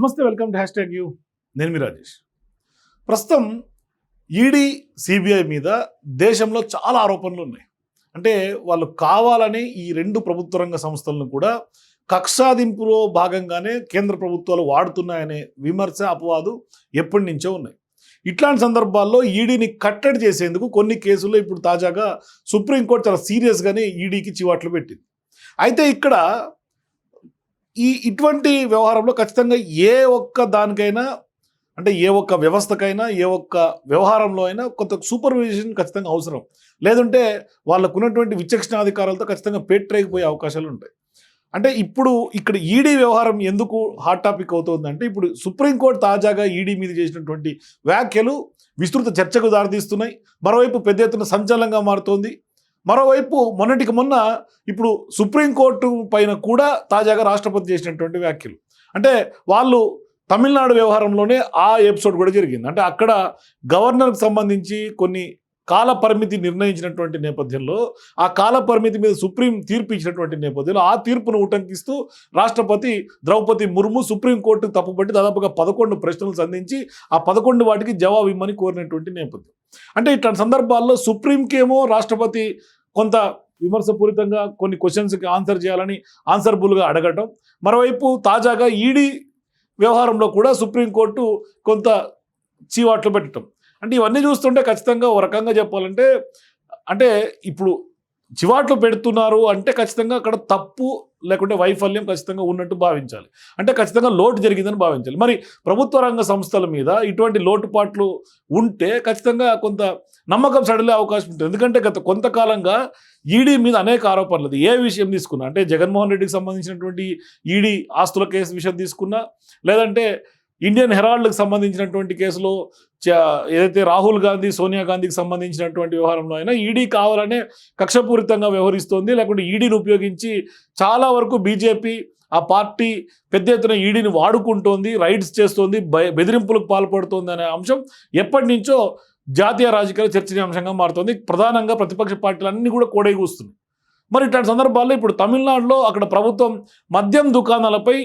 నమస్తే welcome to hash tag you. నేను మీ రాజేష్. ప్రస్తుతం ఈడీ సిబిఐ మీద దేశంలో చాలా ఆరోపణలు ఉన్నాయి. అంటే వాళ్ళు కావాలని ఈ రెండు ప్రభుత్వ రంగ సంస్థలను కూడా కక్షాదింపులో భాగంగానే కేంద్ర ప్రభుత్వాలు వాడుతున్నాయనే విమర్శ అపవాదు ఎప్పటి నుంచో ఉన్నాయి. ఇట్లాంటి సందర్భాల్లో ఈడీని కట్టడి చేసేందుకు కొన్ని కేసుల్లో ఇప్పుడు తాజాగా సుప్రీంకోర్టు చాలా సీరియస్గానే ఈడీకి చివాట్లు పెట్టింది. అయితే ఇక్కడ ఈ ఇటువంటి వ్యవహారంలో ఖచ్చితంగా ఏ ఒక్క దానికైనా అంటే ఏ ఒక్క వ్యవస్థకైనా ఏ ఒక్క వ్యవహారంలో అయినా కొంత సూపర్విజన్ ఖచ్చితంగా అవసరం. లేదంటే వాళ్ళకు ఉన్నటువంటి విచక్షణాధికారాలతో ఖచ్చితంగా పేట్రేగిపోయే అవకాశాలు ఉంటాయి. అంటే ఇప్పుడు ఇక్కడ ఈడీ వ్యవహారం ఎందుకు హాట్ టాపిక్ అవుతుందంటే ఇప్పుడు సుప్రీంకోర్టు తాజాగా ఈడీ మీద చేసినటువంటి వ్యాఖ్యలు విస్తృత చర్చకు దారితీస్తున్నాయి. మరోవైపు పెద్ద ఎత్తున సంచలనంగా మారుతోంది. మరోవైపు మొన్నటికి మొన్న ఇప్పుడు సుప్రీంకోర్టు పైన కూడా తాజాగా రాష్ట్రపతి చేసినటువంటి వ్యాఖ్యలు. అంటే వాళ్ళు తమిళనాడు వ్యవహారంలోనే ఆ ఎపిసోడ్ కూడా జరిగింది. అంటే అక్కడ గవర్నర్కి సంబంధించి కొన్ని కాల పరిమితి నిర్ణయించినటువంటి నేపథ్యంలో ఆ కాల పరిమితి మీద సుప్రీం తీర్పు ఇచ్చినటువంటి నేపథ్యంలో ఆ తీర్పును ఉటంకిస్తూ రాష్ట్రపతి ద్రౌపది ముర్ము సుప్రీంకోర్టు తప్పుపట్టి దాదాపుగా పదకొండు ప్రశ్నలు సంధించి ఆ పదకొండు వాటికి జవాబు ఇమ్మని కోరినటువంటి నేపథ్యం. అంటే ఇట్లాంటి సందర్భాల్లో సుప్రీంకేమో రాష్ట్రపతి కొంత విమర్శపూరితంగా కొన్ని క్వశ్చన్స్కి ఆన్సర్ చేయాలని ఆన్సర్బుల్గా అడగటం. మరోవైపు తాజాగా ఈడీ వ్యవహారంలో కూడా సుప్రీంకోర్టు కొంత చీవాట్లు పెట్టడం అంటే ఇవన్నీ చూస్తుంటే ఖచ్చితంగా ఒక రకంగా చెప్పాలంటే అంటే ఇప్పుడు చివాట్లు పెడుతున్నారు అంటే ఖచ్చితంగా అక్కడ తప్పు లేకుంటే వైఫల్యం ఖచ్చితంగా ఉన్నట్టు భావించాలి. అంటే ఖచ్చితంగా లోటు జరిగిందని భావించాలి. మరి ప్రభుత్వ రంగ సంస్థల మీద ఇటువంటి లోటుపాట్లు ఉంటే ఖచ్చితంగా కొంత నమ్మకం సడలే అవకాశం ఉంటుంది. ఎందుకంటే గత కొంతకాలంగా ఈడీ మీద అనేక ఆరోపణలు. ఏ విషయం తీసుకున్నా అంటే జగన్మోహన్ రెడ్డికి సంబంధించినటువంటి ఈడీ ఆస్తుల కేసు విషయం తీసుకున్నా లేదంటే ఇండియన్ హెరాల్డ్కి సంబంధించినటువంటి కేసులో ఏదైతే రాహుల్ గాంధీ సోనియా గాంధీకి సంబంధించినటువంటి వ్యవహారంలో అయినా ఈడీ కావాలనే కక్షపూరితంగా వ్యవహరిస్తోంది. లేకుంటే ఈడీని ఉపయోగించి చాలా వరకు బీజేపీ ఆ పార్టీ పెద్ద ఎత్తున ఈడీని వాడుకుంటోంది రైడ్స్ చేస్తోంది బెదిరింపులకు పాల్పడుతోంది అనే అంశం ఎప్పటి నుంచో జాతీయ రాజకీయాల చర్చనీయాంశంగా మారుతోంది. ప్రధానంగా ప్రతిపక్ష పార్టీలన్నీ కూడా కోడైగూస్తున్నాయి మరి ఇట్లాంటి సందర్భాల్లో ఇప్పుడు తమిళనాడులో అక్కడ ప్రభుత్వం మద్యం దుకాణాలపై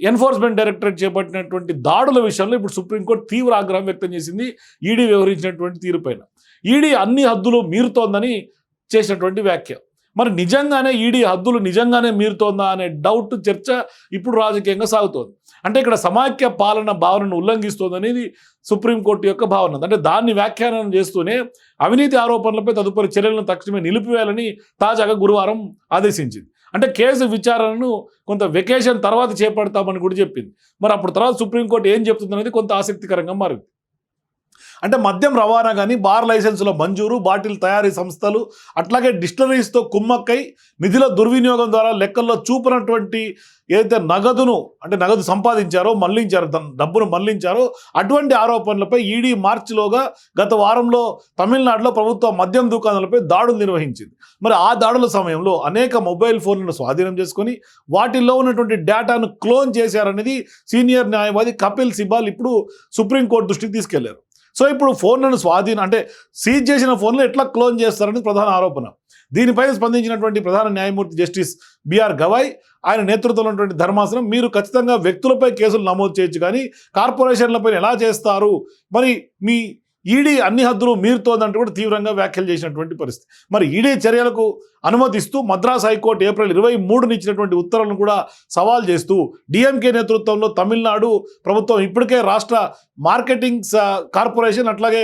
ఎన్ఫోర్స్మెంట్ డైరెక్టరేట్ చేపట్టినటువంటి దాడుల విషయంలో ఇప్పుడు సుప్రీంకోర్టు తీవ్ర ఆగ్రహం వ్యక్తం చేసింది. ఈడీ వ్యవహరించినటువంటి తీరుపైన ఈడీ అన్ని హద్దులు మీరుతోందని చేసినటువంటి వ్యాఖ్య. మరి నిజంగానే ఈడీ హద్దులు నిజంగానే మీరుతోందా అనే డౌట్ చర్చ ఇప్పుడు రాజకీయంగా సాగుతోంది. అంటే ఇక్కడ సమాఖ్య పాలన భావనను ఉల్లంఘిస్తోందనేది సుప్రీంకోర్టు యొక్క భావన. అంటే దాన్ని వ్యాఖ్యానం చేస్తూనే అవినీతి ఆరోపణలపై తదుపరి చర్యలను తక్షణమే నిలిపివేయాలని తాజాగా గురువారం ఆదేశించింది. అంటే కేసు విచారణను కొంత వెకేషన్ తర్వాత చేపడతామని కూడా చెప్పింది. మరి అప్పుడు తర్వాత సుప్రీంకోర్టు ఏం చెప్తుంది అనేది కొంత ఆసక్తికరంగా మారింది. అంటే మద్యం రవాణా కానీ బార్ లైసెన్సుల మంజూరు బాటిల్ తయారీ సంస్థలు అట్లాగే డిస్టలరీస్తో కుమ్మక్కై నిధుల దుర్వినియోగం ద్వారా లెక్కల్లో చూపినటువంటి ఏదైతే నగదును అంటే నగదు సంపాదించారో మళ్ళించారో తన డబ్బును మళ్ళించారో అటువంటి ఆరోపణలపై ఈడీ మార్చిలోగా గత వారంలో తమిళనాడులో ప్రభుత్వ మద్యం దుకాణాలపై దాడులు నిర్వహించింది. మరి ఆ దాడుల సమయంలో అనేక మొబైల్ ఫోన్లను స్వాధీనం చేసుకొని వాటిల్లో ఉన్నటువంటి డేటాను క్లోన్ చేశారనేది సీనియర్ న్యాయవాది కపిల్ సిబాల్ ఇప్పుడు సుప్రీంకోర్టు దృష్టికి తీసుకెళ్ళారు. సో ఇప్పుడు ఫోన్లను స్వాధీనం అంటే సీజ్ చేసిన ఫోన్లు ఎట్లా క్లోన్ చేస్తారని ప్రధాన ఆరోపణ. దీనిపై స్పందించినటువంటి ప్రధాన న్యాయమూర్తి జస్టిస్ బిఆర్ గవాయ్ ఆయన నేతృత్వంలో ఉన్నటువంటి ధర్మాసనం మీరు ఖచ్చితంగా వ్యక్తులపై కేసులు నమోదు చేయొచ్చు కానీ కార్పొరేషన్లపై ఎలా చేస్తారు? మరి మీ ఈడీ అన్ని హద్దులు మీరుతోందంటూ కూడా తీవ్రంగా వ్యాఖ్యలు చేసినటువంటి పరిస్థితి. మరి ఈడీ చర్యలకు అనుమతిస్తూ మద్రాస్ హైకోర్టు ఏప్రిల్ ఇరవై మూడుని ఇచ్చినటువంటి ఉత్తర్వులను కూడా సవాల్ చేస్తూ డిఎంకే నేతృత్వంలో తమిళనాడు ప్రభుత్వం ఇప్పటికే రాష్ట్ర మార్కెటింగ్ కార్పొరేషన్ అట్లాగే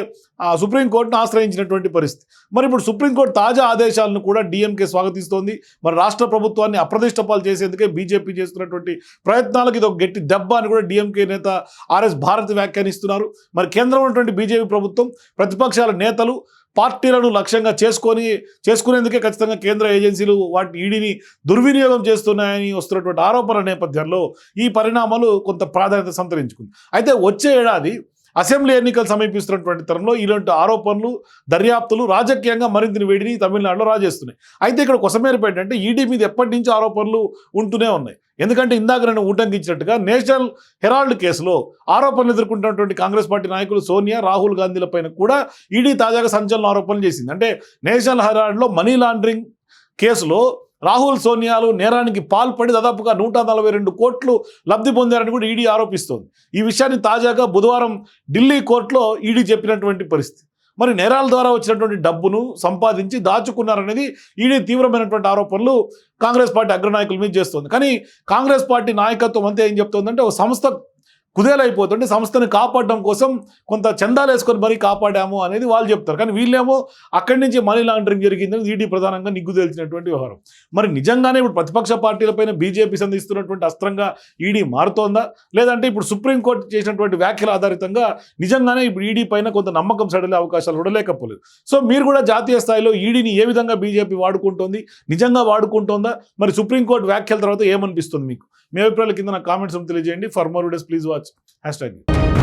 సుప్రీంకోర్టును ఆశ్రయించినటువంటి పరిస్థితి. మరి ఇప్పుడు సుప్రీంకోర్టు తాజా ఆదేశాలను కూడా డిఎంకే స్వాగతిస్తోంది. మరి రాష్ట్ర ప్రభుత్వాన్ని అప్రదిష్టపాలు చేసేందుకే బీజేపీ చేస్తున్నటువంటి ప్రయత్నాలకు ఇది ఒక గట్టి దెబ్బ అని కూడా డిఎంకే నేత ఆర్ఎస్ భారత్ వ్యాఖ్యానిస్తున్నారు. మరి కేంద్రంలో ఉన్నటువంటి బీజేపీ ప్రభుత్వం ప్రతిపక్షాల నేతలు పార్టీలను లక్ష్యంగా చేసుకొని చేసుకునేందుకే ఖచ్చితంగా కేంద్ర ఏజెన్సీలు వాటి ఈడీని దుర్వినియోగం చేస్తున్నాయని వస్తున్నటువంటి ఆరోపణల నేపథ్యంలో ఈ పరిణామాలు కొంత ప్రాధాన్యత సంతరించుకుంది. అయితే వచ్చే ఏడాది అసెంబ్లీ ఎన్నికలు సమీపిస్తున్నటువంటి తరంలో ఇలాంటి ఆరోపణలు దర్యాప్తులు రాజకీయంగా మరింత వేడిని తమిళనాడులో రాజేస్తున్నాయి. అయితే ఇక్కడ కొసమేరపు ఏంటంటే ఈడీ మీద ఎప్పటి నుంచి ఆరోపణలు ఉంటూనే ఉన్నాయి. ఎందుకంటే ఇందాక నేను ఉటంకించినట్టుగా నేషనల్ హెరాల్డ్ కేసులో ఆరోపణలు ఎదుర్కొంటున్నటువంటి కాంగ్రెస్ పార్టీ నాయకులు సోనియా రాహుల్ గాంధీల పైన కూడా ఈడీ తాజాగా సంచలన ఆరోపణలు చేసింది. అంటే నేషనల్ హెరాల్డ్లో మనీ లాండరింగ్ కేసులో రాహుల్ సోనియాలు నేరానికి పాల్పడి దాదాపుగా నూట నలభై రెండు కోట్లు లబ్ధి పొందారని కూడా ఈడీ ఆరోపిస్తోంది. ఈ విషయాన్ని తాజాగా బుధవారం ఢిల్లీ కోర్టులో ఈడీ చెప్పినటువంటి పరిస్థితి. మరి నేరాల ద్వారా వచ్చినటువంటి డబ్బును సంపాదించి దాచుకున్నారనేది ఈడీ తీవ్రమైనటువంటి ఆరోపణలు కాంగ్రెస్ పార్టీ అగ్రనాయకుల మీద చేస్తుంది. కానీ కాంగ్రెస్ పార్టీ నాయకత్వం అంతా ఏం చెప్తోందంటే ఒక సంస్థ కుదేలైపోతుంటే సంస్థను కాపాడడం కోసం కొంత చందాలు వేసుకొని మరీ కాపాడాము అనేది వాళ్ళు చెప్తారు. కానీ వీళ్ళేమో అక్కడి నుంచి మనీ లాండరింగ్ జరిగిందని ఈడీ ప్రధానంగా నిగ్గు తేల్చినటువంటి వ్యవహారం. మరి నిజంగానే ఇప్పుడు ప్రతిపక్ష పార్టీలపైన బీజేపీ సంధిస్తున్నటువంటి అస్త్రంగా ఈడీ మారుతోందా? లేదంటే ఇప్పుడు సుప్రీంకోర్టు చేసినటువంటి వ్యాఖ్యల ఆధారితంగా నిజంగానే ఇప్పుడు ఈడీ పైన కొంత నమ్మకం సడలే అవకాశాలు కూడా లేకపోలేదు. సో మీరు కూడా జాతీయ స్థాయిలో ఈడీని ఏ విధంగా బీజేపీ వాడుకుంటోంది? నిజంగా వాడుకుంటోందా? మరి సుప్రీంకోర్టు వ్యాఖ్యల తర్వాత ఏమనిపిస్తుంది మీకు? మీ అభిప్రాయాల కింద నా కామెంట్స్ తెలియజేయండి. For more days please watch. words. Hashtag.